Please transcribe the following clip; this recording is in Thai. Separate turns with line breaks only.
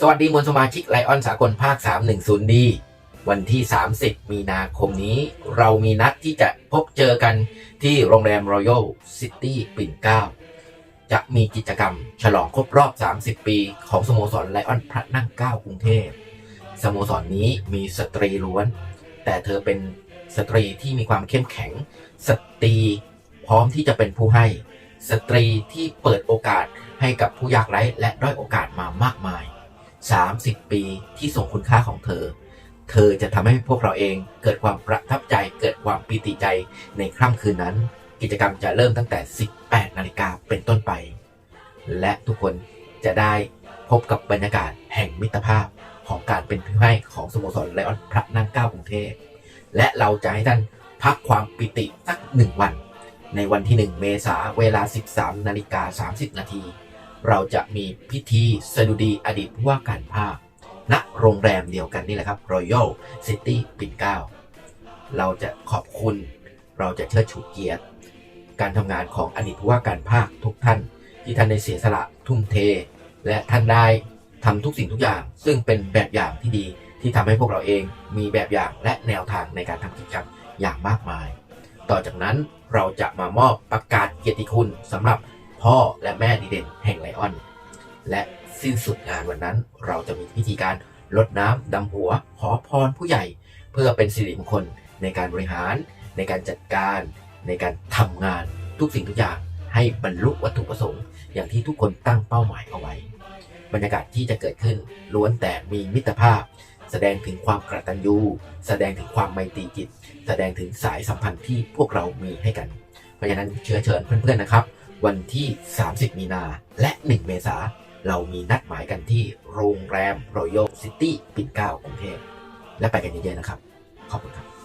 สวัสดีมวลสมาชิกไลออนสากลภาค 310ดีวันที่ 30 มีนาคมนี้ เรามีนัดที่จะพบเจอกันที่โรงแรม Royal City ปิ่นเกล้าจะมีกิจกรรมฉลองครบรอบ 30 ปี ของสโมสรไลออนพระนั่งเก้ากรุงเทพ สโมสรนนี้มีสตรีล้วน แต่เธอเป็นสตรีที่มีความเข้มแข็ง สตรีพร้อมที่จะเป็นผู้ให้ สตรีที่เปิดโอกาสให้กับผู้ยากไร้และด้อยโอกาสมามากมาย 30 ปีที่ส่งคุณค่าของเธอ เธอจะทำให้พวกเราเองเกิดความประทับใจ เกิดความปีติใจในค่ำคืนนั้น กิจกรรมจะเริ่มตั้งแต่ 18 นาฬิกาเป็นต้นไป และทุกคนจะได้พบกับบรรยากาศแห่งมิตรภาพของการเป็นผู้ให้ของสโมสรไลออนพระนั่งเก้ากรุงเทพ และเราจะให้ท่านพักความปิติสักหนึ่งวัน ในวันที่ 1 เมษาเวลา 13 นาฬิกา 30 นาที เราจะมีพิธีสดุดีอดีตผู้ว่าการภาคณโรงแรมเดียวกันนี่แหละครับ Royal City ปิ่นเกล้าเราจะขอบคุณ เราจะเชิดชูเกียรติ การทำงานของอดีตผู้ว่าการภาคทุกท่าน ที่ท่านได้เสียสละทุ่มเท และท่านได้ทำทุกสิ่งทุกอย่าง ซึ่งเป็นแบบอย่างที่ดีที่ทำให้พวกเราเองมีแบบอย่างและแนวทางในการทำกิจกรรมอย่างมากมาย ต่อจากนั้นเราจะมามอบประกาศเกียรติคุณสำหรับ พ่อและแม่ดีเด่นแห่งไลออน และสิ้นสุดงานวันนั้นเราจะมีพิธีการลดน้ำดำหัวขอพรผู้ใหญ่ เพื่อเป็นสิริมงคลในการบริหาร ในการจัดการ ในการทำงานทุกสิ่งทุกอย่างให้บรรลุวัตถุประสงค์ อย่างที่ทุกคนตั้งเป้าหมายเอาไว้ บรรยากาศที่จะเกิดขึ้นล้วนแต่มีมิตรภาพ แสดงถึงความกระตัญญูแสดงถึงความไมตรีจิต แสดงถึงสายสัมพันธ์ที่พวกเรามีให้กัน เพราะฉะนั้นเชื้อเชิญเพื่อนๆนะครับ วันที่ 30 มีนาและ 1 เมษาเรามีนัดหมายกันที่โรงแรมรอยัลซิตี้ปิ่นเกล้ากรุงเทพและไปกันเยอะๆนะครับ ขอบคุณครับ